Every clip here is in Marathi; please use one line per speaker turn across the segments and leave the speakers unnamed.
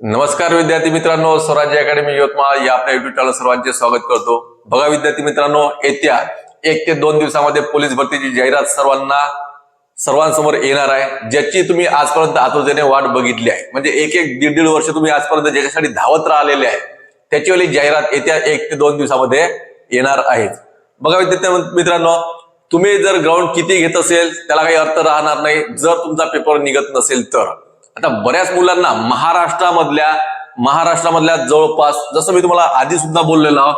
नमस्कार विद्यार्थी मित्रांनो स्वराज्य अकॅडमी यवतमाळ या आपल्या युट्यूब चॅनल सर्वांचे स्वागत करतो. बघा विद्यार्थी मित्रांनो येत्या एक ते दोन दिवसामध्ये पोलीस भरतीची जाहिरात सर्वांना सर्वांसमोर येणार आहे ज्याची तुम्ही आजपर्यंत आतुरतेने वाट बघितली आहे. म्हणजे एक एक दीड दीड वर्ष तुम्ही आजपर्यंत ज्याच्यासाठी धावत राहिलेले आहे त्याचीवाली जाहिरात येत्या एक ते दोन दिवसामध्ये येणार आहेच बघा विद्यार्थी मित्रांनो तुम्ही जर ग्राउंड किती घेत असेल त्याला काही अर्थ राहणार नाही. जर तुमचा पेपर निघत नसेल तर. आता बऱ्याच मुलांना महाराष्ट्रामधल्या महाराष्ट्रामधल्या जवळपास जसं मी तुम्हाला आधी सुद्धा बोललेलो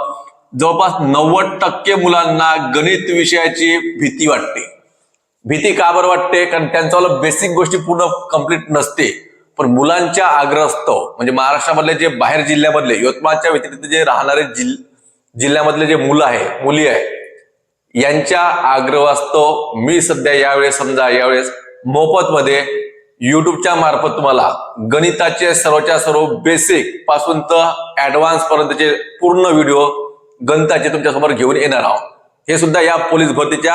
जवळपास नव्वद टक्के मुलांना गणित विषयाची भीती वाटते. भीती का बरं वाटते? कारण त्यांच्यावाला बेसिक गोष्टी पूर्ण कंप्लीट नसते. पण मुलांच्या आग्रहस्तव म्हणजे महाराष्ट्रामधले जे बाहेर जिल्ह्यामधले यवतमाळच्या व्यतिरिक्त जे राहणारे जिल जिल्ह्यामधले जे मुलं आहे मुली आहे यांच्या आग्रहास्तव मी सध्या यावेळेस समजा यावेळेस मोफतमध्ये युट्यूबच्या मार्फत तुम्हाला गणिताचे सर्वच्या सर्व बेसिकपासून तर ऍडव्हान्स पर्यंतचे पूर्ण व्हिडिओ गणिताचे तुमच्यासमोर घेऊन येणार आहोत. हे सुद्धा या पोलीस भरतीच्या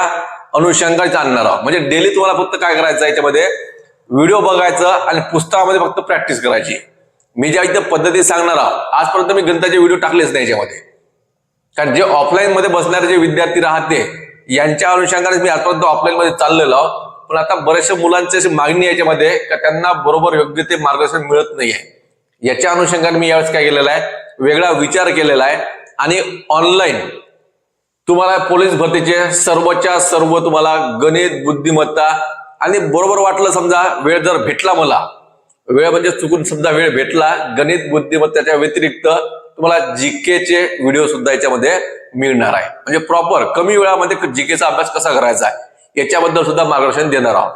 अनुषंगाने आणणार आहोत. म्हणजे डेली तुम्हाला फक्त काय करायचं याच्यामध्ये? व्हिडिओ बघायचं आणि पुस्तकामध्ये फक्त प्रॅक्टिस करायची. मी ज्या इथं पद्धती सांगणार आहोत आजपर्यंत मी गणिताचे व्हिडिओ टाकलेच नाही याच्यामध्ये. कारण जे ऑफलाईन मध्ये बसणारे जे विद्यार्थी राहते यांच्या अनुषंगाने मी आजपर्यंत ऑफलाईन मध्ये चाललेलो आहोत. पण आता बऱ्याचशा मुलांची अशी मागणी याच्यामध्ये का त्यांना बरोबर योग्य ते मार्गदर्शन मिळत नाहीये. याच्या अनुषंगाने मी यावेळेस काय केलेला आहे? वेगळा विचार केलेला आहे आणि ऑनलाईन तुम्हाला पोलीस भरतीचे सर्वच्या सर्व तुम्हाला गणित बुद्धिमत्ता आणि बरोबर वाटलं समजा वेळ जर भेटला मला वेळ म्हणजे चुकून समजा वेळ भेटला गणित बुद्धिमत्ताच्या व्यतिरिक्त तुम्हाला जीकेचे व्हिडिओ सुद्धा याच्यामध्ये मिळणार आहे. म्हणजे प्रॉपर कमी वेळामध्ये जीकेचा अभ्यास कसा करायचा आहे? याच्याबद्दल सुद्धा मार्गदर्शन देणार आहोत.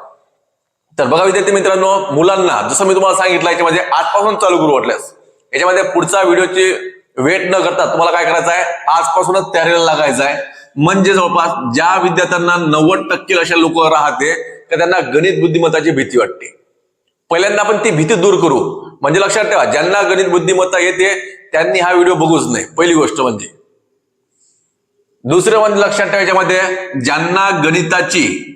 तर बघा विद्यार्थी मित्रांनो मुलांना जसं मी तुम्हाला सांगितलं याच्यामध्ये आजपासून चालू करू वाटल्यास याच्यामध्ये पुढचा व्हिडिओची वेट न करता तुम्हाला काय करायचं आहे? आजपासूनच तयारीला लागायचं आहे. म्हणजे जवळपास ज्या विद्यार्थ्यांना नव्वद टक्के अशा लोक राहते तर त्यांना गणित बुद्धिमत्ताची भीती वाटते. पहिल्यांदा आपण ती भीती दूर करू. म्हणजे लक्षात ठेवा ज्यांना गणित बुद्धिमत्ता येते त्यांनी हा व्हिडिओ बघूच नाही पहिली गोष्ट म्हणजे. दुसरं म्हणजे लक्षात ठेवायच्या मध्ये ज्यांना गणिताची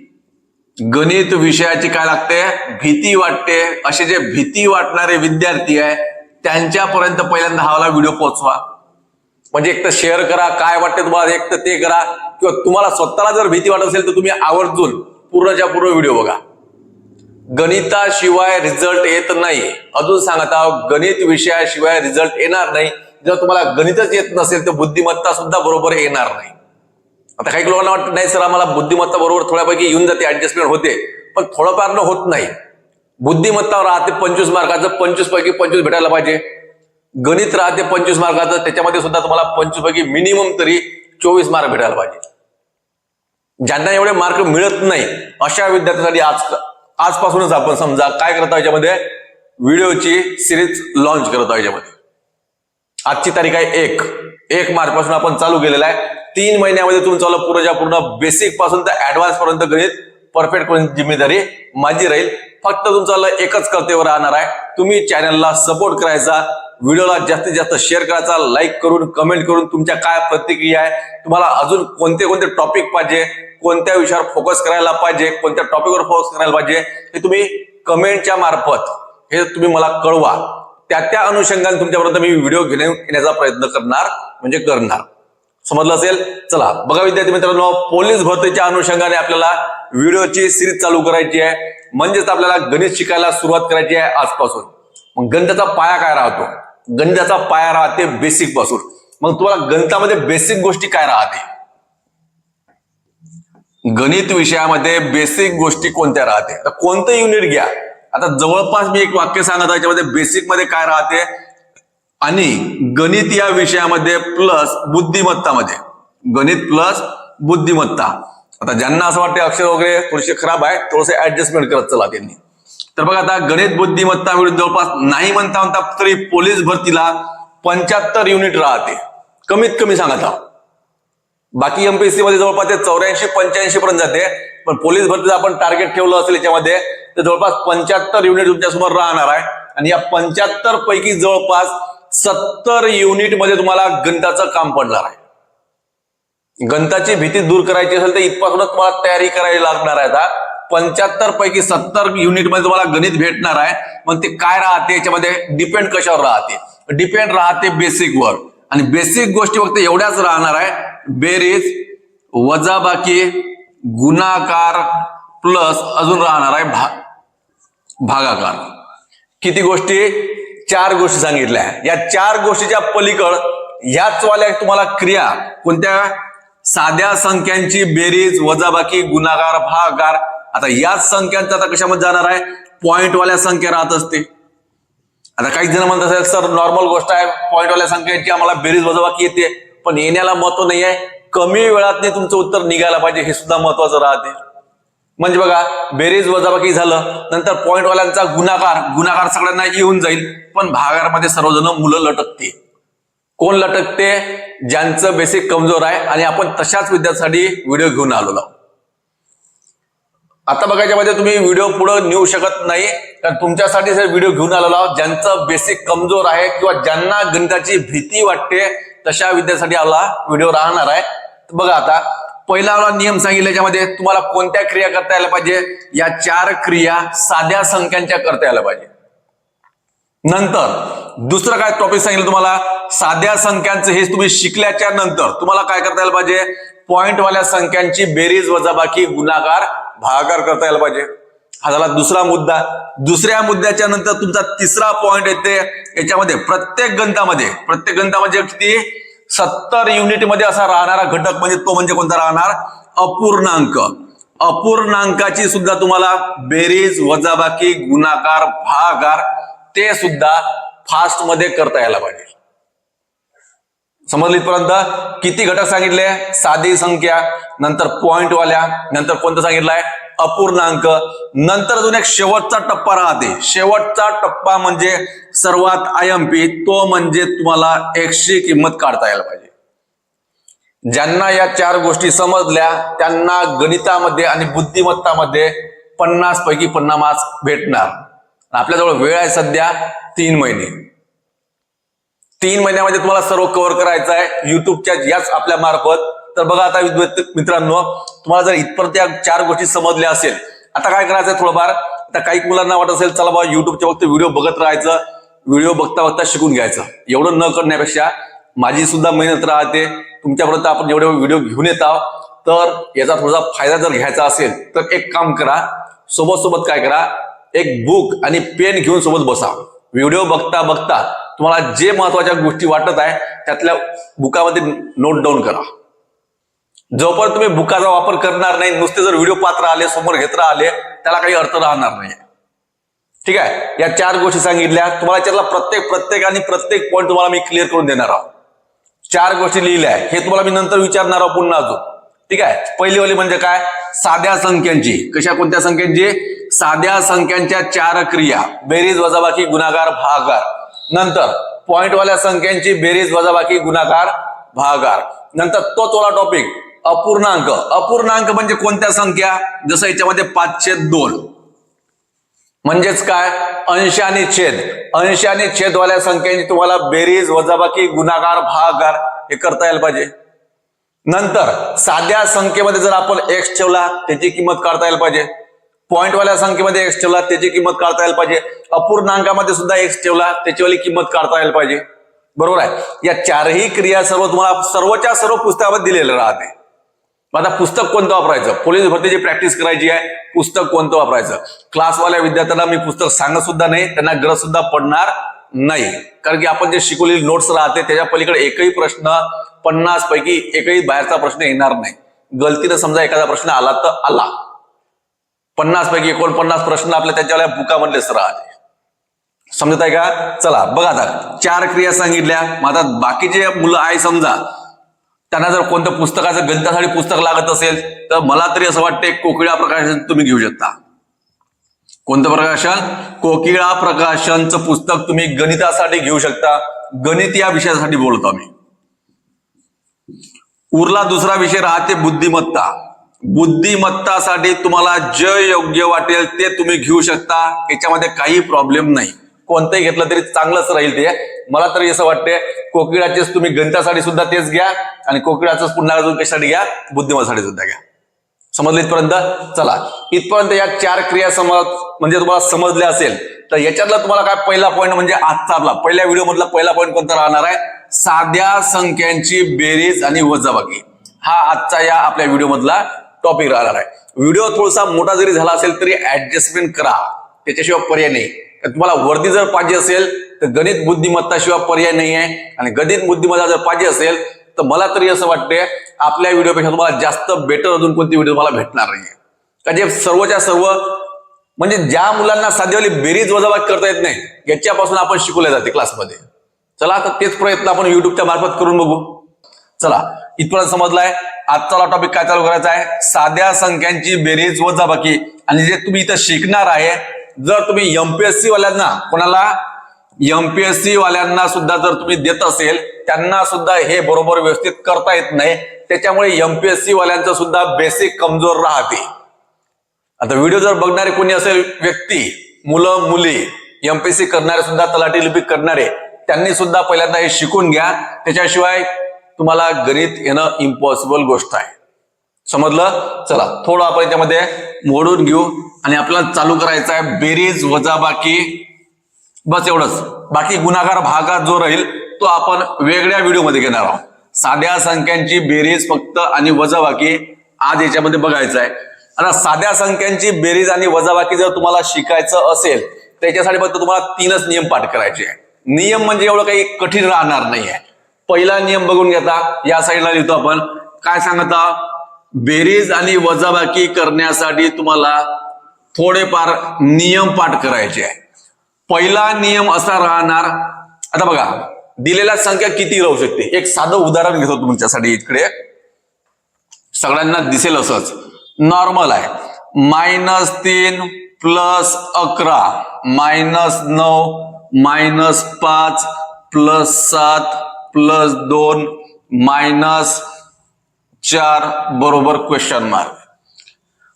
गणित विषयाची काय लागते? भीती वाटते. असे जे भीती वाटणारे विद्यार्थी आहे त्यांच्यापर्यंत पहिल्यांदा हा व्हिडिओ पोहोचवा. म्हणजे एक तर शेअर करा काय वाटते तुम्हाला एक तर ते करा. किंवा तुम्हाला स्वतःला जर भीती वाटत असेल तर तुम्ही आवर्जून पूर्णच्या पूर्ण व्हिडिओ बघा. गणिताशिवाय रिझल्ट येत नाही. अजून सांगत आहोत गणित विषयाशिवाय रिझल्ट येणार नाही. जर तुम्हाला गणितच येत नसेल तर बुद्धिमत्ता सुद्धा बरोबर येणार नाही. आता काही लोकांना वाटतं नाही सर आम्हाला बुद्धिमत्ता बरोबर थोड्यापैकी येऊन जाते ऍडजस्टमेंट होते. पण थोडंफार न होत नाही. बुद्धिमत्ता राहते पंचवीस मार्काचं पंचवीस पैकी पंचवीस भेटायला पाहिजे. गणित राहते पंचवीस मार्काचं त्याच्यामध्ये सुद्धा तुम्हाला पंचवीस पैकी मिनिमम तरी चोवीस मार्क भेटायला पाहिजे. ज्यांना एवढे मार्क मिळत नाही अशा विद्यार्थ्यांसाठी आज आजपासूनच आपण समजा काय करत आहोत याच्यामध्ये व्हिडिओची सिरीज लॉन्च करत आहोत याच्यामध्ये. आजची तारीख आहे एक. एक मार्च पासून आपण चालू केलेला आहे. तीन महिन्यामध्ये तुमचं पूर्णच्या पूर्ण बेसिकपासून तर ऍडव्हान्स पर्यंत गणित परफेक्ट करून जिम्मेदारी माझी राहील. फक्त तुमचा एकच कर्तव्य राहणार आहे. तुम्ही चॅनलला सपोर्ट करायचा व्हिडिओला जास्तीत जास्त शेअर करायचा लाईक करून कमेंट करून तुमच्या काय प्रतिक्रिया आहे तुम्हाला अजून कोणते कोणते टॉपिक पाहिजे कोणत्या विषयावर फोकस करायला पाहिजे कोणत्या टॉपिकवर फोकस करायला पाहिजे हे तुम्ही कमेंटच्या मार्फत हे तुम्ही मला कळवा. त्या त्या अनुषंगाने तुमच्यापर्यंत मी व्हिडिओ घेणे येण्याचा प्रयत्न करणार म्हणजे करणार. समजलं असेल? चला बघा विद्यार्थी मित्रांनो पोलीस भरतीच्या अनुषंगाने आपल्याला व्हिडिओची सिरीज चालू करायची आहे. म्हणजेच आपल्याला गणित शिकायला सुरुवात करायची आहे आजपासून. मग गणिताचा पाया काय राहतो? गणिताचा पाया राहते बेसिकपासून. मग तुम्हाला गणितामध्ये बेसिक गोष्टी काय राहते? गणित विषयामध्ये बेसिक गोष्टी कोणत्या राहते? कोणतं युनिट घ्या? आता जवळपास मी एक वाक्य सांगत आहे त्याच्यामध्ये बेसिकमध्ये काय राहते? आणि गणित या विषयामध्ये प्लस बुद्धिमत्तामध्ये. गणित प्लस बुद्धिमत्ता. आता ज्यांना असं वाटतं अक्षर वगैरे थोडेसे खराब आहे थोडंसं ऍडजस्टमेंट करत चला त्यांनी. तर बघा आता गणित बुद्धिमत्ता मिळून जवळपास नाही म्हणता म्हणता तरी पोलीस भरतीला पंच्याहत्तर युनिट राहते. कमीत कमी सांगत बाकी एमपीएससी मध्ये जवळपास ते चौऱ्याऐंशी पंच्याऐंशी पर्यंत जाते. पण पोलीस भरतीचं आपण टार्गेट ठेवलं असेल याच्यामध्ये तर जवळपास पंच्याहत्तर युनिट तुमच्यासमोर राहणार आहे. आणि या पंच्याहत्तर पैकी जवळपास सत्तर युनिटमध्ये तुम्हाला गणिताचं काम पडणार आहे. गणिताची भीती दूर करायची असेल तर इथपासूनच तुम्हाला तयारी करायला लागणार आहे आता. पंच्याहत्तर पैकी सत्तर युनिटमध्ये तुम्हाला गणित भेटणार आहे. मग ते काय राहते? याच्यामध्ये डिपेंड कशावर राहते? डिपेंड राहते बेसिकवर आणि बेसिक गोष्टी फक्त एवढ्याच राहणार आहे. बेरीज वजाबाकी गुणाकार प्लस अजून राहणार आहे भा भागाकार. किती गोष्टी? चार गोष्टी सांगितल्या. या चार गोष्टीच्या पलीकड ह्याच वाल्या तुम्हाला क्रिया कोणत्या? साध्या संख्यांची बेरीज वजाबाकी गुणाकार भागाकार. आता याच संख्यांचा आता कशामध्ये जाणार आहे? पॉइंटवाल्या संख्या राहत असते. आता काही जण म्हणत असेल सर नॉर्मल गोष्ट आहे. पॉईंटवाल्या संख्यांची आम्हाला बेरीज वजाबाकी येते. पण येण्याला महत्त्व नाही आहे कमी वेळात तुमचं उत्तर निघायला पाहिजे हे सुद्धा महत्वाचं राहते. म्हणजे बघा बेरीज वजाबाकी झालं नंतर पॉईंटवाल्यांचा गुणाकार गुणाकार सगळ्यांना येऊन जाईल पण भागारमध्ये सर्वजण मुलं लटकते कोण लटकते? ज्यांचं बेसिक कमजोर आहे आणि आपण तशाच विद्यार्थ्यांसाठी व्हिडिओ घेऊन आलेलो आहोत. आता बघायच्या मध्ये तुम्ही व्हिडिओ पुढे नेऊ शकत नाही कारण तुमच्यासाठी जर व्हिडिओ घेऊन आलेलो आहोत ज्यांचं बेसिक कमजोर आहे किंवा ज्यांना गणिताची भीती वाटते तशा विद्यार्थ्यांसाठी आपला व्हिडिओ राहणार आहे. बघा आता पहिला नियम सांगितलं याच्यामध्ये तुम्हाला कोणत्या क्रिया करता यायला पाहिजे? या चार क्रिया साध्या संख्यांच्या करता यायला पाहिजे. नंतर दुसरं काय टॉपिक सांगितलं तुम्हाला? साध्या संख्यांचं हे तुम्ही शिकल्याच्या नंतर तुम्हाला काय करता यायला पाहिजे? पॉइंटवाल्या संख्यांची बेरीज वजाबाकी गुणाकार भागाकार करता यायला पाहिजे. हा झाला दुसरा मुद्दा. दुसऱ्या मुद्द्याच्या नंतर तुमचा तिसरा पॉइंट येते. याच्यामध्ये प्रत्येक गणितामध्ये प्रत्येक गणितामध्ये किती? सत्तर युनिटमध्ये असा राहणारा घटक म्हणजे तो म्हणजे कोणता राहणार? अपूर्णांक. अपूर्णांकाची सुद्धा तुम्हाला बेरीज वजाबाकी गुणाकार भागाकार ते सुद्धा फास्टमध्ये करता यायला पाहिजे. समजली इथपर्यंत किती घटक सांगितले? साधी संख्या नंतर पॉइंट वाल्या नंतर कोणतं सांगितलंय? अपूर्णांक. नंतर अजून एक शेवटचा टप्पा राहते. शेवटचा टप्पा म्हणजे सर्वात आयएमपी तो म्हणजे तुम्हाला एकशे किंमत काढता यायला पाहिजे. ज्यांना या चार गोष्टी समजल्या त्यांना गणितामध्ये आणि बुद्धिमत्तामध्ये पन्नास पैकी पन्नास मार्क्स भेटणार. आपल्याजवळ वेळ आहे सध्या तीन महिने. तीन महिन्यामध्ये तुम्हाला सर्व कव्हर करायचं आहे. युट्यूबच्या याच आपल्या मार्फत. तर बघा आता विद्यार्थी मित्रांनो तुम्हाला जर इथपर्यंत या चार गोष्टी समजल्या असेल आता काय करायचं थोडंफार? आता काही मुलांना वाटत असेल चला बाबा युट्यूबच्या फक्त व्हिडिओ बघत राहायचं व्हिडिओ बघता बघता शिकून घ्यायचं. एवढं न करण्यापेक्षा माझी सुद्धा मेहनत राहते. तुमच्यापर्यंत आपण जेवढे व्हिडिओ घेऊन येत आहोत. तर याचा थोडासा फायदा जर घ्यायचा असेल तर एक काम करा. सोबत सोबत काय करा? एक बुक आणि पेन घेऊन सोबत बसा. व्हिडिओ बघता बघता तुम्हाला जे महत्त्वाच्या गोष्टी वाटत आहे त्यातल्या बुकामध्ये नोट डाऊन करा. जोपर्यंत तुम्ही बुकाचा वापर करणार नाही नुसते जर व्हिडिओ पात्र आले समोर घेत राहिले त्याला काही अर्थ राहणार नाही. ठीक आहे? या चार गोष्टी सांगितल्या. तुम्हाला त्यातला प्रत्येक प्रत्येक आणि प्रत्येक पॉईंट तुम्हाला मी क्लिअर करून देणार आहोत. चार गोष्टी लिहिल्या आहे. हे तुम्हाला मी नंतर विचारणार आहोत पुन्हा अजून. ठीक आहे? पहिली वाली म्हणजे काय? साध्या संख्यांची. कशा कोणत्या संख्यांची? साध्या संख्यांच्या चार क्रिया. बेरीज वजाबाकी गुणाकार भागार नंतर पॉइंटवाल्या संख्यांची बेरीज वजाबाकी गुणाकार भागार नंतर तोच वाला टॉपिक अपूर्णांक. अपूर्णांक म्हणजे कोणत्या संख्या? जसं याच्यामध्ये पाचशे दोन. म्हणजेच काय? अंश आणि छेद. अंश आणि छेदवाल्या संख्यांची तुम्हाला बेरीज वजाबाकी गुणाकार भागाकार हे करता यायला पाहिजे. नंतर साध्या संख्येमध्ये जर आपण एक्स ठेवला त्याची किंमत काढता यायला पाहिजे. पॉईंटवाल्या संख्येमध्ये एक्स ठेवला त्याची किंमत काढता यायला पाहिजे. अपूर्णांकामध्ये सुद्धा एक्स ठेवला त्याचीवाली किंमत काढता यायला पाहिजे. बरोबर आहे? या चारही क्रिया सर्व तुम्हाला सर्वच्या सर्व पुस्तकामध्ये दिलेलं राहते. आता पुस्तक कोणतं वापरायचं? पोलीस भरतीची प्रॅक्टिस करायची आहे. पुस्तक कोणतं वापरायचं? क्लासवाल्या विद्यार्थ्यांना मी पुस्तक सांगत सुद्धा नाही त्यांना गरज सुद्धा पडणार नाही. कारण की आपण जे शिकवलेली नोट्स राहते त्याच्या पलीकडे एकही प्रश्न पन्नास पैकी एकही बाहेरचा प्रश्न येणार नाही. गलतीनं समजा एखादा प्रश्न आला तर आला. पन्नास पैकी एकोणपन्नास प्रश्न आपल्या त्याच्या बुकामधलेच राहते समजत आहे का? चला बघा आता. चार क्रिया सांगितल्या. मग आता बाकीचे मुलं आहे समजा त्यांना जर कोणतं पुस्तकाचं गणितासाठी पुस्तक लागत असेल तर मला तरी असं वाटतंय कोकिळा प्रकाशन तुम्ही घेऊ शकता. कोणतं प्रकाशन? कोकिळा प्रकाशनचं पुस्तक तुम्ही गणितासाठी घेऊ शकता. गणित या विषयासाठी बोलतो आम्ही. उरला दुसरा विषय राहते बुद्धिमत्ता. बुद्धिमत्तासाठी तुम्हाला जे योग्य वाटेल ते तुम्ही घेऊ शकता. याच्यामध्ये काही प्रॉब्लेम नाही. कोणतंही घेतलं तरी चांगलंच राहील ते. मला तरी असं वाटते कोकिळाचेच तुम्ही गणितासाठी सुद्धा तेच घ्या आणि कोकिळाच पुन्हा अजून कशासाठी घ्या? बुद्धिमत्तासाठी सुद्धा घ्या. समजलं इथपर्यंत? चला. इथपर्यंत या चार क्रिया समज म्हणजे तुम्हाला समजल्या असेल तर याच्यातला तुम्हाला काय पहिला पॉईंट म्हणजे आजचा आपला. पहिल्या व्हिडिओ मधला पहिला पॉईंट कोणता राहणार आहे? साध्या संख्यांची बेरीज आणि वजाबाकी. हा आजचा या आपल्या व्हिडिओ मधला टॉपिक राहणार आहे. व्हिडिओ थोडासा मोठा जरी झाला असेल तरी ऍडजस्टमेंट करा. त्याच्याशिवाय पर्याय नाही. तुम्हाला वर्दी जर पाहिजे असेल तर गणित बुद्धिमत्ताशिवाय पर्याय नाही आहे. आणि गणित बुद्धिमत्ता जर पाहिजे असेल तर मला तरी असं वाटते आपल्या व्हिडिओपेक्षा तुम्हाला जास्त बेटर अजून कोणती व्हिडिओ तुम्हाला भेटणार नाहीये. का जे सर्वच्या सर्व म्हणजे ज्या मुलांना साध्यवाली बेरीज वजाबाकी करता येत नाही याच्यापासून आपण शिकवले जाते क्लासमध्ये चला तर तेच प्रयत्न आपण युट्यूबच्या मार्फत करून बघू. चला इथपर्यंत समजलाय. आजचा टॉपिक काय चालू करायचा आहे? साध्या संख्यांची बेरीज वजाबाकी आणि जे तुम्ही इथं शिकणार आहे जर तुम्ही एमपीएससी वाल्यांना कोणाला? एमपीएससी वाल्यांना सुद्धा जर तुम्ही देत असेल त्यांना सुद्धा हे बरोबर व्यवस्थित करता येत नाही. त्याच्यामुळे एमपीएससी वाल्यांचं सुद्धा बेसिक कमजोर राहते. आता व्हिडिओ जर बघणारे कोणी असेल व्यक्ती मुलं मुली एमपीएससी करणारे सुद्धा तलाठी लिपिक करणारे त्यांनी सुद्धा पहिल्यांदा हे शिकून घ्या. त्याच्याशिवाय तुम्हाला गणित येणं इम्पॉसिबल गोष्ट आहे. समजलं? चला थोडं आपण याच्यामध्ये मोडून घेऊ आणि आपल्याला चालू करायचं आहे. बेरीज वजाबाकी बस एवढंच. बाकी गुणाकार भागात जो राहील तो आपण वेगळ्या व्हिडिओमध्ये घेणार आहोत. साध्या संख्यांची बेरीज फक्त आणि वजाबाकी आज याच्यामध्ये बघायचं आहे. आता साध्या संख्यांची बेरीज आणि वजाबाकी जर तुम्हाला शिकायचं असेल त्याच्यासाठी फक्त तुम्हाला तीनच नियम पाठ करायचे आहे नियम म्हणजे एवढं काही कठीण राहणार नाहीये. पहिला नियम बघून घेता या साईडला लिहितो आपण. काय सांगता? बेरीज आणि वजाबाकी करण्यासाठी तुम्हाला थोडेफार नियम पाठ करायचे आहे. पहिला नियम असा राहणार आता बघा दिलेल्या संख्या किती राहू शकते? एक साधं उदाहरण घेतो तुमच्यासाठी इकडे. सगळ्यांना दिसेल असंच. नॉर्मल आहे. मायनस तीन प्लस अकरा. मायनस नऊ मायनस पाच प्लस सात प्लस दोन मायनस चार बरोबर क्वेश्चन मार्क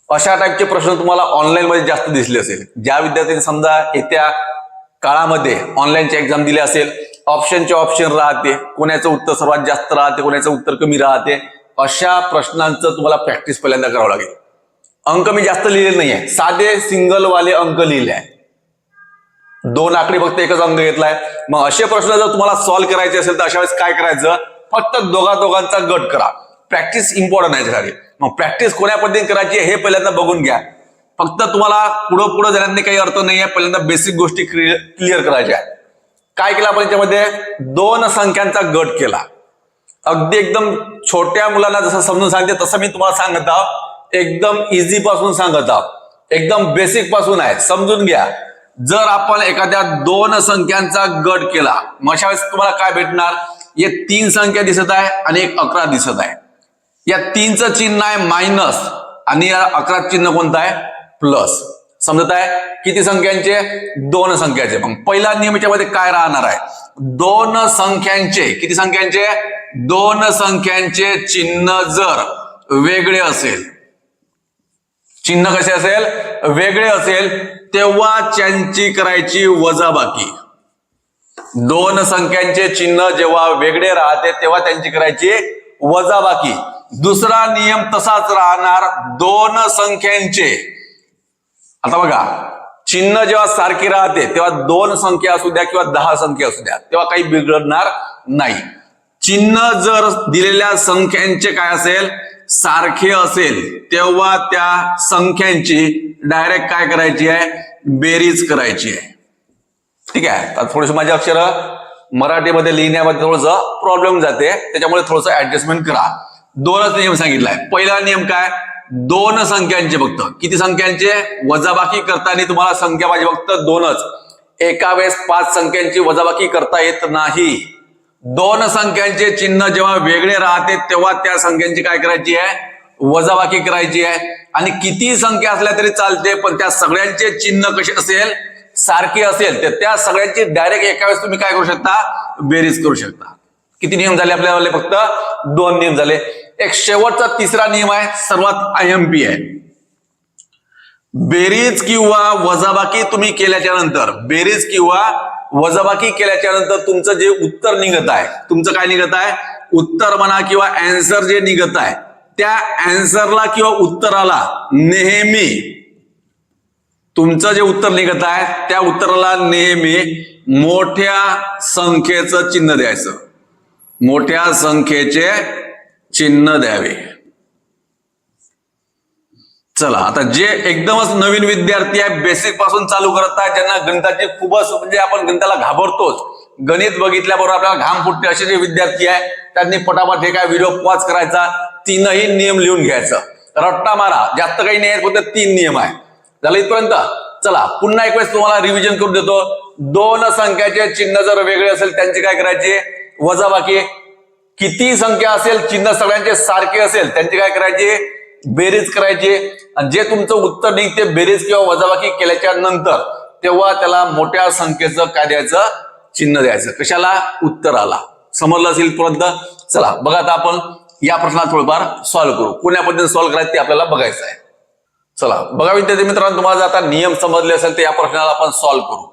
अशा टाईपचे प्रश्न तुम्हाला ऑनलाईन मध्ये जास्त दिसले असेल. ज्या विद्यार्थ्यांनी समजा येत्या काळामध्ये ऑनलाईनची एक्झाम दिली असेल ऑप्शनचे ऑप्शन राहते कोणाचं उत्तर सर्वात जास्त राहते कोणाचं उत्तर कमी राहते अशा प्रश्नांचं तुम्हाला प्रॅक्टिस पहिल्यांदा करावं लागेल. अंक मी जास्त लिहिलेले नाहीये. साधे सिंगल वाले अंक लिहिले आहे दोन आकडे फक्त एकच अंग घेतलाय. मग असे प्रश्न जर तुम्हाला सॉल्व्ह करायचे असेल तर अशा वेळेस काय करायचं? फक्त दोघा दोघांचा गट करा. प्रॅक्टिस इम्पॉर्टंट आहे त्यासाठी मग प्रॅक्टिस कोण्या पद्धतीने करायची आहे हे पहिल्यांदा बघून घ्या. फक्त तुम्हाला पुढं पुढं जाण्याने काही अर्थ नाही आहे पहिल्यांदा बेसिक गोष्टी क्लिअर करायच्या आहेत. काय केलं आपण याच्यामध्ये? दोन संख्यांचा गट केला. अगदी एकदम छोट्या मुलांना जसं समजून सांगते तसं मी तुम्हाला सांगत आहोत एकदम इझी पासून सांगत आहोत एकदम बेसिकपासून आहे. समजून घ्या. जर आपण एखाद्या दोन संख्यांचा गट केला मग अशा वेळेस तुम्हाला काय भेटणार? या तीन संख्या दिसत आहे आणि एक अकरा दिसत आहे. या तीनचं चिन्ह आहे मायनस आणि या अकरा चिन्ह कोणतं आहे? प्लस समजत आहे? किती संख्यांचे? दोन संख्याचे. मग पहिला नियम याच्यामध्ये काय राहणार आहे? दोन संख्यांचे. किती संख्यांचे? दोन संख्यांचे चिन्ह जर वेगळे असेल चिन्ह कसे असेल? वेगळे असेल तेव्हा त्यांची करायची वजाबाकी. दोन संख्यांचे चिन्ह जेव्हा वेगळे राहते तेव्हा त्यांची करायची वजाबाकी. दुसरा नियम तसाच राहणार दोन संख्यांचे. आता बघा चिन्ह जेव्हा सारखी राहते तेव्हा दोन संख्या असू द्या किंवा दहा संख्या असू द्या तेव्हा काही बिघडणार नाही. चिन्ह जर दिलेल्या संख्यांचे काय असेल? सारखे असेल तेव्हा त्या संख्यांची डायरेक्ट काय करायची आहे? बेरीज करायची आहे. ठीक आहे? तर थोडीशी माझी अक्षर मराठीमध्ये लिहिण्यामध्ये थोडस प्रॉब्लेम जाते. त्याच्यामुळे थोडस ऍडजस्टमेंट करा. दोनच नियम सांगितलाय. पहिला नियम काय? दोन संख्यांचे फक्त. किती संख्यांचे? वजाबाकी करताना तुम्हाला संख्या पाहिजे फक्त दोनच. एका वेळेस पाच संख्यांची वजाबाकी करता येत नाही. दोन संख्यांचे चिन्ह जेव्हा वेगळे राहते तेव्हा त्या संख्यांची काय करायची आहे? वजाबाकी करायची आहे. आणि किती संख्या असल्या तरी चालते पण त्या सगळ्यांचे चिन्ह कसे असेल? सारखे असेल. तर त्या सगळ्यांची डायरेक्ट एका वेळेस तुम्ही काय करू शकता? बेरीज करू शकता. किती नियम झाले आपल्याला फक्त दोन नियम झाले. एक शेवटचा तिसरा नियम आहे सर्वात आय एम पी आहे. बेरीज किंवा वजाबाकी तुम्ही केल्याच्यानंतर बेरीज किंवा वजाबाकी केल्याच्यानंतर तुमचं जे उत्तर निघत आहे तुमचं काय निघत आहे? उत्तर म्हणा किंवा अँसर जे निघत आहे त्या अँसरला किंवा उत्तराला नेहमी तुमचं जे उत्तर निघत आहे त्या उत्तराला नेहमी मोठ्या संख्येचं चिन्ह द्यायचं. मोठ्या संख्येचे चिन्ह द्यावे. चला आता जे एकदमच नवीन विद्यार्थी आहे बेसिकपासून चालू करत आहे ज्यांना गणिताची खूपच म्हणजे आपण गणिताला घाबरतोच. गणित बघितल्याबरोबर आपल्याला घाम फुटते असे जे विद्यार्थी आहे त्यांनी पटापट हे काय व्हिडिओ पॉज करायचा तीनही नियम लिहून घ्यायचं. रट्टा मारा जास्त काही नाही फक्त तीन नियम आहे. झालं इथपर्यंत? चला पुन्हा एक वेळेस तुम्हाला रिव्हिजन करून देतो. दोन संख्याचे चिन्ह जर वेगळे असेल त्यांचे काय करायचे? वजाबाकी. किती संख्या असेल चिन्ह सगळ्यांचे सारखे असेल त्यांचे काय करायचे? बेरीज करायची. आणि जे तुमचं उत्तर निघते बेरीज किंवा वजाबाकी केल्याच्यानंतर तेव्हा त्याला मोठ्या संख्येचं काय द्यायचं? चिन्ह द्यायचं. कशाला? उत्तराला. समजलं असेल पर्यंत चला बघा आता आपण या प्रश्नाला थोडंफार सॉल्व्ह करू. कोण्या पद्धतीने सॉल्व्ह करायचं ते आपल्याला बघायचं आहे. चला बघा विद्यार्थी मित्रांनो तुम्हाला जर आता नियम समजले असेल तर या प्रश्नाला आपण सॉल्व्ह करू.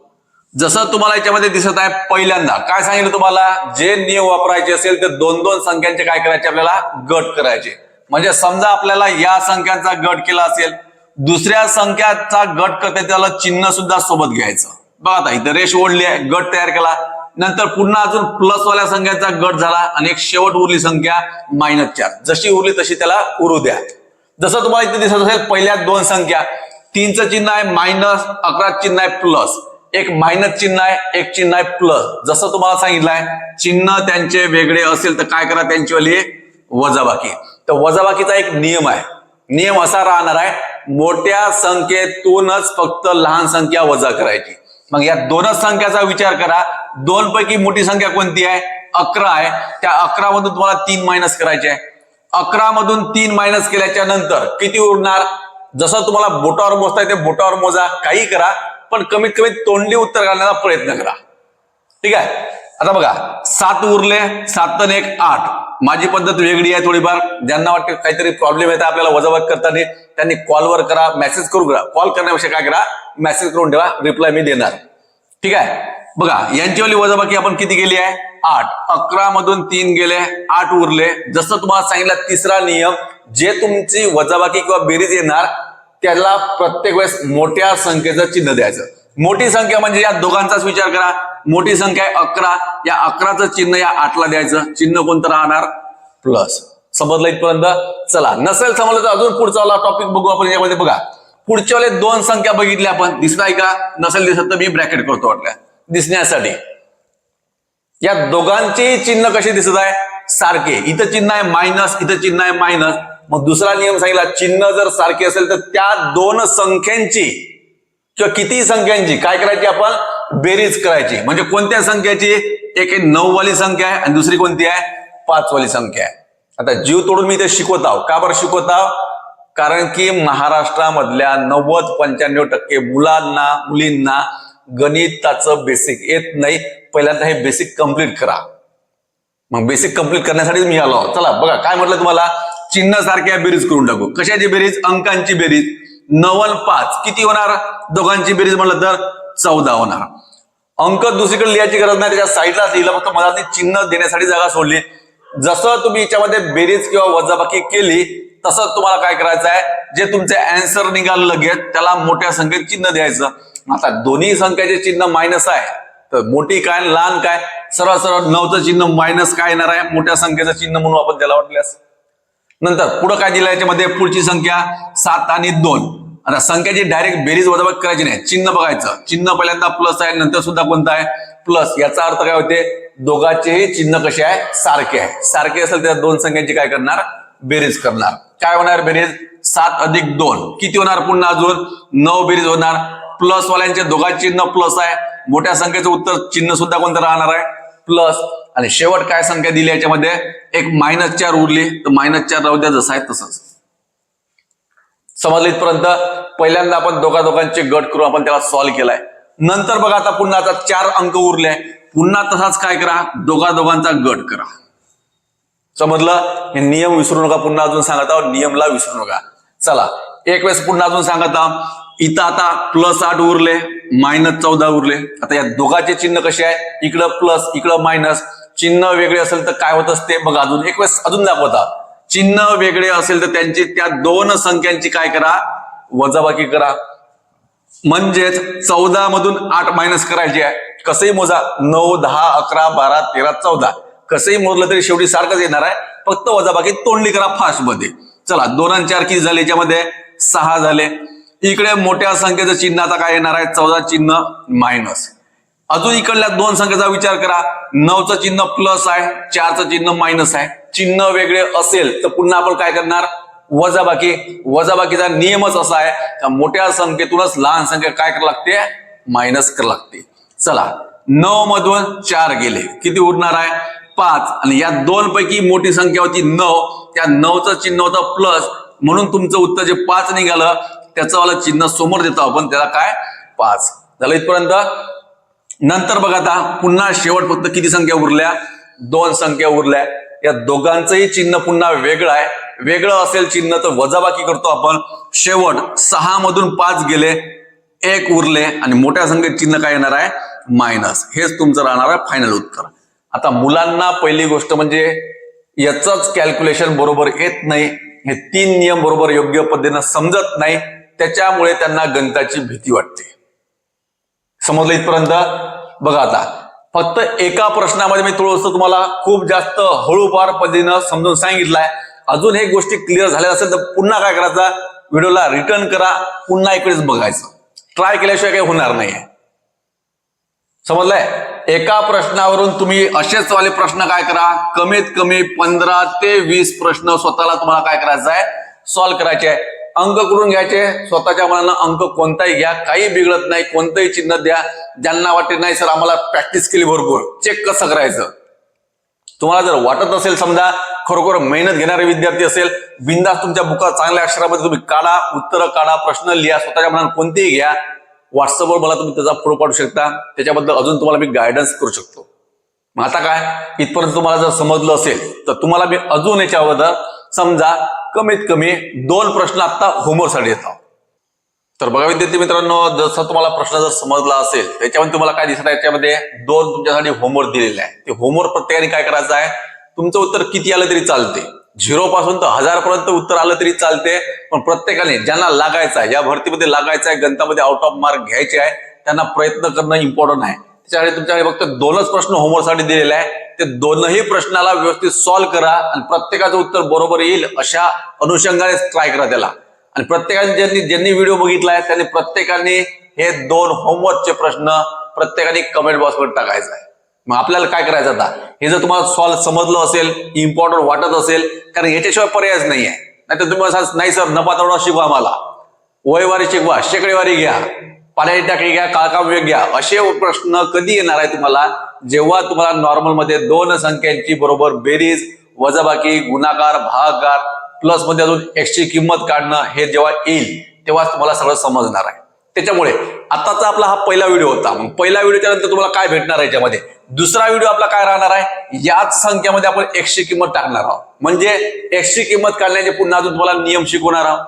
जसं तुम्हाला याच्यामध्ये दिसत आहे पहिल्यांदा काय सांगितलं तुम्हाला? जे नियम वापरायचे असेल ते दोन दोन संख्यांचे काय करायचे आपल्याला? गट करायचे. म्हणजे समजा आपल्याला या संख्यांचा गट केला असेल दुसऱ्या संख्याचा गट करता त्याला चिन्ह सुद्धा सोबत घ्यायचं. बघा आता इथं रेष ओढली आहे गट तयार केला. नंतर पुन्हा अजून प्लस वाल्या संख्याचा गट झाला आणि एक शेवट उरली संख्या मायनस चार. जशी उरली तशी त्याला उरू द्या. जसं तुम्हाला इथे दिसत असेल पहिल्या दोन संख्या तीनचं चिन्ह आहे मायनस अकरा चिन्ह आहे प्लस एक मायनस चिन्ह आहे एक चिन्ह आहे प्लस जसं तुम्हाला सांगितलंय चिन्ह त्यांचे वेगळे असेल तर काय करा त्यांच्यावाली वजाबाकी. तर वजाबाकीचा एक नियम आहे. नियम असा राहणार आहे मोठ्या संख्येतूनच फक्त लहान संख्या वजा करायची. मग या दोनच संख्याचा विचार करा. दोन पैकी मोठी संख्या कोणती आहे? अकरा आहे. त्या अकरा मधून तुम्हाला तीन मायनस करायचे आहे. अकरा मधून तीन मायनस केल्याच्यानंतर किती उरणार? जसं तुम्हाला बोटावर मोजता येते बोटावर मोजा. काही करा पण कमीत कमी तोंडी उत्तर घालण्याचा प्रयत्न करा. ठीक आहे? आता बघा सात उरले सात आणि एक आठ. माझी पद्धत वेगळी आहे थोडीफार. ज्यांना वाटतं काहीतरी प्रॉब्लेम येतात आपल्याला वजाबाग करताना त्यांनी कॉलवर करा मेसेज करू करा. कॉल करण्यापेक्षा काय करा मेसेज करून ठेवा रिप्लाय मी देणार. ठीक आहे? बघा यांचीवाली वजाबाकी आपण किती गेली आहे? आठ. अकरा मधून तीन गेले आठ उरले. जसं तुम्हाला सांगितलं तिसरा नियम जे तुमची वजाबाकी किंवा बेरीज येणार त्याला प्रत्येक वेळेस मोठ्या संख्येचं चिन्ह द्यायचं. मोठी संख्या म्हणजे या दोघांचाच विचार करा. मोठी संख्या आहे अकरा. या अकराचं चिन्ह या आठला द्यायचं. चिन्ह कोणतं राहणार? प्लस समजलं इथपर्यंत? चला. नसेल समजलं तर अजून पुढचा टॉपिक बघू आपण. यामध्ये बघा. पुढच्या वेळेस दोन संख्या बघितल्या आपण. दिसत आहे का? नसेल दिसत तर मी ब्रॅकेट करतो वाटल्या दिसण्यासाठी. या दोघांची चिन्ह कशी दिसत आहे? सारखे. इथं चिन्ह आहे मायनस इथं चिन्ह आहे मायनस मग दुसरा नियम सांगितला चिन्ह जर सारखे असेल तर त्या दोन संख्यांची किंवा किती संख्यांची काय करायची आपण? बेरीज करायची. म्हणजे कोणत्या संख्याची? एक नऊ वाली संख्या आहे आणि दुसरी कोणती आहे? पाच वाली संख्या आहे. आता जीव तोडून मी ते शिकवत आहो. का बरं शिकवत आहो? कारण की महाराष्ट्रामधल्या नव्वद पंच्याण्णव टक्के मुलांना मुलींना गणिताचं बेसिक येत नाही. पहिल्यांदा हे बेसिक कंप्लीट करा. मग बेसिक कंप्लीट करण्यासाठी मी आलो चला बघा काय म्हटलं तुम्हाला? चिन्ह सारख्या बेरीज करून टाकू. कशाची बेरीज? अंकांची बेरीज. नवन पाच. किती होणार? दोघांची बेरीज म्हटलं तर चौदा होणार. अंक दुसरीकडे लिहायची गरज नाही त्याच्या साईडलाच लिहिलं फक्त मला चिन्ह देण्यासाठी जागा सोडली. जसं तुम्ही याच्यामध्ये बेरीज किंवा वजाबाकी केली तसं तुम्हाला काय करायचं आहे? जे तुमचे अँसर निघाल लगेच त्याला मोठ्या संख्येत चिन्ह द्यायचं. आता दोन्ही संख्याचे चिन्ह मायनस आहे. तर मोठी काय लहान काय? सरळ सरळ नऊचं चिन्ह मायनस काय येणार आहे? मोठ्या संख्येचं चिन्ह म्हणून आपण त्याला वाटल्यास. नंतर पुढं काय दिलं याच्यामध्ये? पुढची संख्या सात आणि दोन. आता संख्याची डायरेक्ट बेरीज वजाबाकी करायची नाही. चिन्ह बघायचं. चिन्ह पहिल्यांदा प्लस आहे नंतर सुद्धा कोणतं आहे? प्लस याचा अर्थ काय होते? दोघांचेही चिन्ह कसे आहे? सारखे आहे. सारखे असेल त्या दोन संख्यांची काय करणार? बेरीज करणार. काय होणार बेरीज? सात अधिक दोन. किती होणार पुन्हा अजून? नऊ बेरीज होणार. प्लस वाल्यांचे दोघांचे चिन्ह प्लस आहे. मोठ्या संख्येचं उत्तर चिन्ह सुद्धा कोणतं राहणार आहे? प्लस आणि शेवट काय संख्या दिली याच्यामध्ये? एक मायनस चार उरली. तर मायनस चार राहू द्या जसं आहे तसंच. समजलं इथपर्यंत? पहिल्यांदा आपण दोघा दोघांचे गट करून आपण त्याला सॉल्व्ह केलाय. नंतर बघा आता पुन्हा आता चार अंक उरले. पुन्हा तसाच काय करा? दोघा दोघांचा गट करा. समजलं? हे नियम विसरू नका पुन्हा अजून सांगत आहोत. नियमला विसरू नका. चला एक वेळेस पुन्हा अजून सांगत आहोत. इथं आता प्लस आठ उरले मायनस चौदा उरले. आता या दोघांचे चिन्ह कसे आहे? इकडं प्लस इकडं मायनस चिन्ह वेगळे असेल तर काय होत असते बघा. अजून एक वेळेस अजून दाखवता. चिन्ह वेगळे असेल तर त्यांची त्या दोन संख्यांची काय करा? वजाबाकी करा. म्हणजेच चौदा मधून आठ मायनस करायची आहे. कसंही मोजा. नऊ दहा अकरा बारा तेरा चौदा. कसंही मोजलं तरी शेवटी सारखंच येणार आहे. फक्त वजाबाकी तोंडली करा फास्टमध्ये चला दोन चार किती झाले याच्यामध्ये? सहा झाले. इकडे मोठ्या संख्येचं चिन्ह आता काय येणार आहे? चौदा चिन्ह मायनस अजून इकडल्या दोन संख्येचा विचार करा. नऊचं चिन्ह प्लस आहे चारचं चिन्ह मायनस आहे. चिन्ह वेगळे असेल तर पुन्हा आपण काय करणार? वजाबाकी. वजाबाकीचा नियमच असा आहे का मोठ्या संख्येतूनच लहान संख्या काय करावं लागते? मायनस करावं लागते. चला नऊ मधून चार गेले. किती उरणार आहे? पाच. आणि या दोन पैकी मोठी संख्या होती नऊ. त्या नऊचं चिन्ह होतं प्लस म्हणून तुमचं उत्तर जे पाच निघालं त्याचं वाला चिन्ह समोर देतो आपण. त्याला काय? पाच. झालं इथपर्यंत? नंतर बघा आता पुन्हा शेवट फक्त किती संख्या उरल्या? दोन संख्या उरल्या. या दोघांचंही चिन्ह पुन्हा वेगळं आहे. वेगळं असेल चिन्ह तर वजाबाकी करतो आपण. शेवट सहा मधून पाच गेले एक उरले आणि मोठ्या संख्येत चिन्ह काय येणार आहे? मायनस. हेच तुमचं राहणार आहे फायनल उत्तर. आता मुलांना पहिली गोष्ट म्हणजे याच कॅल्क्युलेशन बरोबर येत नाही. हे तीन नियम बरोबर योग्य पद्धतीनं समजत नाही. त्याच्यामुळे त्यांना गणिताची भीती वाटते. समजलं इथपर्यंत? बघा आता. फक्त एका प्रश्नामध्ये मी थोडंसं तुम्हाला खूप जास्त हळूपार पद्धतीनं समजून सांगितलंय. अजून हे गोष्टी क्लिअर झाल्या असेल तर पुन्हा काय करायचा? व्हिडिओला रिटर्न करा. पुन्हा इकडेच बघायचं. ट्राय केल्याशिवाय काही होणार नाहीये. समजलंय? एका प्रश्नावरून तुम्ही असेच वाले प्रश्न काय करा? कमीत कमी पंधरा ते वीस प्रश्न स्वतःला तुम्हाला काय करायचं आहे सॉल्व्ह करायचे आहे. अंक करून घ्यायचे? स्वतःच्या मनानं अंक कोणताही घ्या काही बिघडत नाही कोणतंही चिन्ह द्या. ज्यांना वाटते नाही सर आम्हाला प्रॅक्टिस केली भरपूर. चेक कसं करायचं? तुम्हाला जर वाटत असेल समजा खरोखर मेहनत घेणारे विद्यार्थी असेल बिंदास तुमच्या बुकात चांगल्या अक्षरामध्ये तुम्ही काढा उत्तरं काढा प्रश्न लिहा स्वतःच्या मनात कोणतेही घ्या. व्हॉट्सअपवर मला तुम्ही त्याचा फोटो पाठवू शकता. त्याच्याबद्दल अजून तुम्हाला मी गायडन्स करू शकतो. मग आता काय? इथपर्यंत तुम्हाला जर समजलं असेल तर तुम्हाला मी अजून याच्या अगोदर समजा कमीत कमी दोन प्रश्न आता होमवर्कसाठी येतात. तर बघा विद्यार्थी मित्रांनो जसं तुम्हाला प्रश्न जर समजला असेल त्याच्यामध्ये तुम्हाला काय दिसत आहे? याच्यामध्ये दोन तुमच्यासाठी होमवर्क दिलेले आहे. ते होमवर्क प्रत्येकाने काय करायचं आहे? तुमचं उत्तर किती आलं तरी चालते. झिरो पासून तर हजार पर्यंत उत्तर आलं तरी चालते. पण प्रत्येकाने ज्यांना लागायचं आहे या भरतीमध्ये लागायचं आहे गणितामध्ये आउट ऑफ मार्क घ्यायचे आहे त्यांना प्रयत्न करणं इम्पॉर्टंट आहे. त्याच्याकडे तुमच्याकडे फक्त दोनच प्रश्न होमवर्कसाठी दिलेले आहे ते दोनही प्रश्नाला व्यवस्थित सॉल्व्ह करा आणि प्रत्येकाचं उत्तर बरोबर येईल अशा अनुषंगाने ट्राय करा त्याला. आणि प्रत्येकाने ज्यांनी ज्यांनी व्हिडिओ बघितलाय त्यांनी प्रत्येकाने हे दोन होमवर्कचे प्रश्न प्रत्येकाने कमेंट बॉक्सवर टाकायचा आहे. मग आपल्याला काय करायचं आता? हे जर तुम्हाला सॉल्व समजलं असेल इम्पॉर्टंट वाटत असेल कारण याच्याशिवाय पर्यायच नाही आहे. नाही तर तुम्ही नाही सर नफा तोडा शिकवा आम्हाला. वयवारी शिकवा शेकडेवारी घ्या. पाण्याची टाकी घ्या काळका वेग घ्या? असे प्रश्न कधी येणार आहे तुम्हाला? जेव्हा तुम्हाला नॉर्मलमध्ये दोन संख्यांची बरोबर बेरीज वजाबाकी गुणाकार भागाकार प्लसमध्ये अजून एक्सची किंमत काढणं हे जेव्हा येईल तेव्हाच तुम्हाला सगळं समजणार आहे. त्याच्यामुळे आताचा आपला हा पहिला व्हिडिओ होता. मग पहिला व्हिडिओच्या नंतर तुम्हाला काय भेटणार आहे याच्यामध्ये? दुसरा व्हिडिओ आपला काय राहणार आहे? याच संख्यामध्ये आपण एक्सची किंमत टाकणार आहोत. म्हणजे एक्सची किंमत काढण्याचे पुन्हा अजून तुम्हाला नियम शिकवणार आहोत.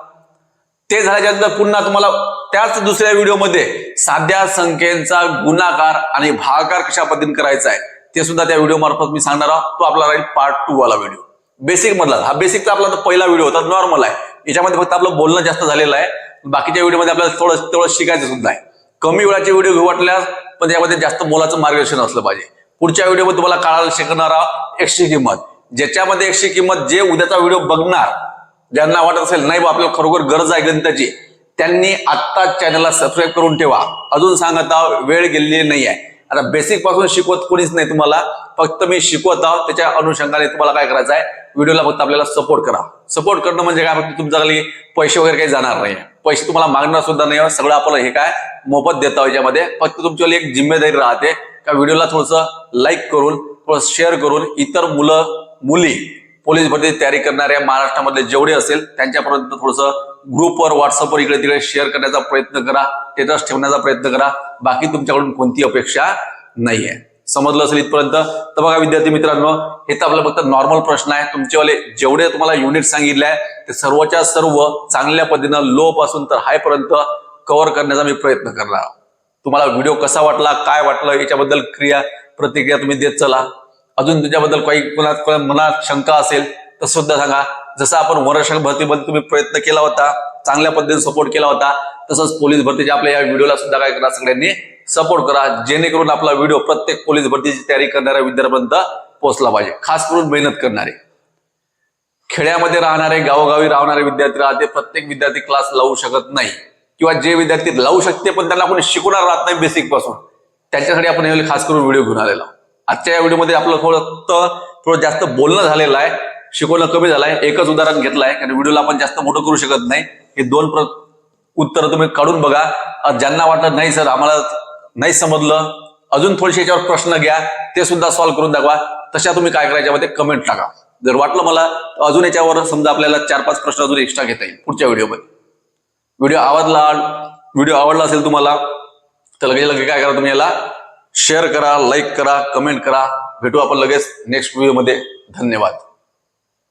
ते झाल्याच्यानंतर पुन्हा तुम्हाला त्याच दुसऱ्या व्हिडिओमध्ये साध्या संख्येचा गुणाकार आणि भागाकार कशा पद्धतीने करायचा आहे ते सुद्धा त्या व्हिडिओ मार्फत मी सांगणार आहोत. तो आपला राहील पार्ट टू वाला व्हिडिओ. बेसिक मधला. हा बेसिकचा आपला पहिला व्हिडिओ होता नॉर्मल आहे. याच्यामध्ये फक्त आपलं बोलणं जास्त झालेलं आहे. बाकीच्या व्हिडिओमध्ये आपल्याला थोडं थोडं शिकायचं सुद्धा आहे. कमी वेळाचे व्हिडिओ घेऊ वाटल्यास पण त्यामध्ये जास्त मोलाचं मार्गदर्शन असलं पाहिजे. पुढच्या व्हिडिओमध्ये तुम्हाला काळाला शिकणार आहोत एकशे किंमत. ज्याच्यामध्ये एकशे किंमत जे उद्याचा व्हिडिओ बघणार ज्यांना वाटत असेल नाही बा आपल्याला खरोखर गरज आहे ग्रंथाची त्यांनी आत्ताच चॅनलला सबस्क्राईब करून ठेवा. अजून सांगत आहोत वेळ गेलेली नाही आहे. आता बेसिकपासून शिकवत कोणीच नाही तुम्हाला. फक्त मी शिकवत आहोत त्याच्या अनुषंगाने तुम्हाला काय करायचं आहे व्हिडिओला फक्त आपल्याला सपोर्ट करा. सपोर्ट करणं म्हणजे काय? फक्त तुमच्याकडे खाली पैसे वगैरे काही जाणार नाही. पैसे तुम्हाला मागणार सुद्धा नाही सगळं आपलं हे काय? मोफत देता याच्यामध्ये. फक्त तुमच्यावर एक जिम्मेदारी राहते का? व्हिडिओला थोडंसं लाईक करून थोडं शेअर करून इतर मुलं मुली पोलीस भरती तयारी करणाऱ्या महाराष्ट्रामधले जेवढे असेल त्यांच्यापर्यंत थोडंसं ग्रुपवर व्हॉट्सअपवर इकडे तिकडे शेअर करण्याचा प्रयत्न करा स्टेटस ठेवण्याचा प्रयत्न करा. बाकी तुमच्याकडून कोणती अपेक्षा नाहीये. समजलं असेल इथपर्यंत? तर बघा विद्यार्थी मित्रांनो हे तर आपला फक्त नॉर्मल प्रश्न आहे. तुमचेवाले जेवढे तुम्हाला युनिट सांगितले आहे ते सर्वच्या सर्व चांगल्या पद्धतीनं लो पासून तर हाय पर्यंत कव्हर करण्याचा मी प्रयत्न करणार तुम्हाला व्हिडिओ कसा वाटला काय वाटलं याच्याबद्दल क्रिया प्रतिक्रिया तुम्ही देत चला. अजून तुझ्याबद्दल काही कोणा कोणा मनात शंका असेल तर सुद्धा सांगा. जसं आपण वरक्षक भरतीमध्ये तुम्ही प्रयत्न केला होता चांगल्या पद्धतीने सपोर्ट केला होता तसंच पोलीस भरतीच्या आपल्या या व्हिडिओला सुद्धा काय करा सगळ्यांनी सपोर्ट करा जेणेकरून आपला व्हिडिओ प्रत्येक पोलीस भरतीची तयारी करणाऱ्या विद्यार्थ्यांपर्यंत पोहोचला पाहिजे. खास करून मेहनत करणारे. खेड्यामध्ये राहणारे गावोगावी राहणारे विद्यार्थी राहते प्रत्येक विद्यार्थी क्लास लावू शकत नाही. किंवा जे विद्यार्थी लावू शकते पण त्यांना आपण शिकवणार राहत नाही बेसिकपासून. त्यांच्यासाठी आपण यावेळी खास करून व्हिडिओ घेऊन आलेला आहोत. आजच्या या व्हिडिओमध्ये आपलं थोडं थोडं जास्त बोलणं झालेलं आहे. शिकवणं कमी झालंय. एकच उदाहरण घेतलंय. कारण व्हिडिओला आपण जास्त मोठं करू शकत नाही. हे दोन प्र उत्तर तुम्ही काढून बघा. ज्यांना वाटत नाही सर आम्हाला नाही समजलं अजून थोडेसे याच्यावर प्रश्न घ्या. ते सुद्धा सॉल्व्ह करून दाखवा. तशा तुम्ही काय करायच्या मध्ये कमेंट टाका. जर वाटलं मला अजून याच्यावर समजा आपल्याला चार पाच प्रश्न अजून एक्स्ट्रा घेता येईल पुढच्या व्हिडिओमध्ये. व्हिडिओ आवडला व्हिडिओ आवडला असेल तुम्हाला तर लगेच लगेच काय करा तुम्ही याला? शेअर करा लाईक करा कमेंट करा. भेटू आपण लगेच नेक्स्ट व्हिडिओमध्ये धन्यवाद.